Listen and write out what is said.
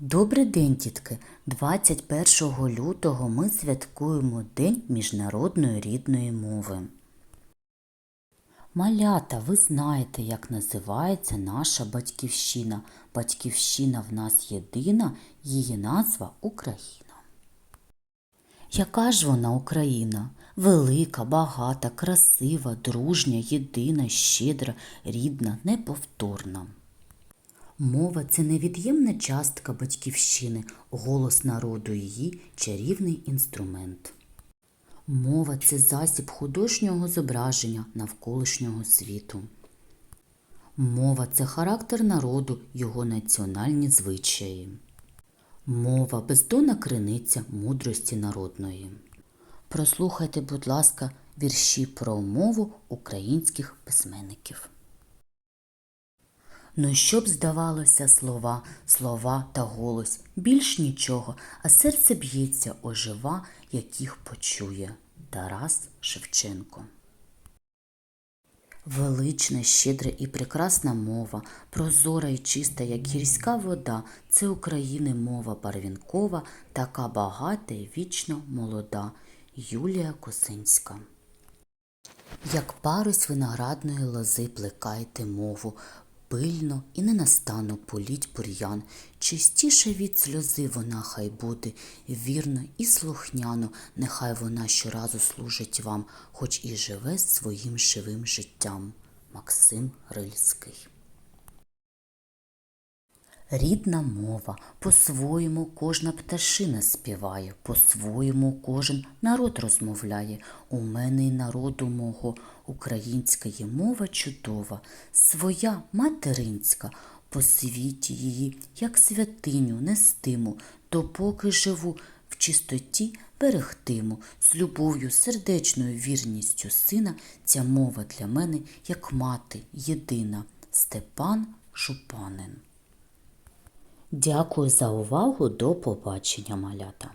Добрий день, дітки! 21 лютого ми святкуємо День міжнародної рідної мови. Малята, ви знаєте, як називається наша батьківщина. Батьківщина в нас єдина, її назва Україна. Яка ж вона Україна? Велика, багата, красива, дружня, єдина, щедра, рідна, неповторна. Мова це невід'ємна частка батьківщини, голос народу її чарівний інструмент. Мова це засіб художнього зображення навколишнього світу. Мова це характер народу, його національні звичаї. Мова бездонна криниця мудрості народної. Прослухайте, будь ласка, вірші про мову українських письменників. Ну, щоб здавалося слова, слова та голос, більш нічого, а серце б'ється, ожива, як їх почує. Тарас Шевченко. Велична, щедра і прекрасна мова, прозора і чиста, як гірська вода, це України мова барвінкова, така багата і вічно молода. Юлія Косинська. Як парусь виноградної лози плекайте мову, пильно і ненастанно політь бур'ян, чистіше від сльози вона хай буде, вірно і слухняно, нехай вона щоразу служить вам, хоч і живе своїм живим життям. Максим Рильський Рідна мова, по-своєму кожна пташина співає, по-своєму кожен народ розмовляє. У мене й народу мого українська є мова чудова, своя материнська, по світі її, як святиню, нестиму, допоки живу в чистоті берегтиму, з любов'ю, сердечною вірністю сина, ця мова для мене, як мати єдина. Степан Шупанин Дякую за увагу. До побачення, малята.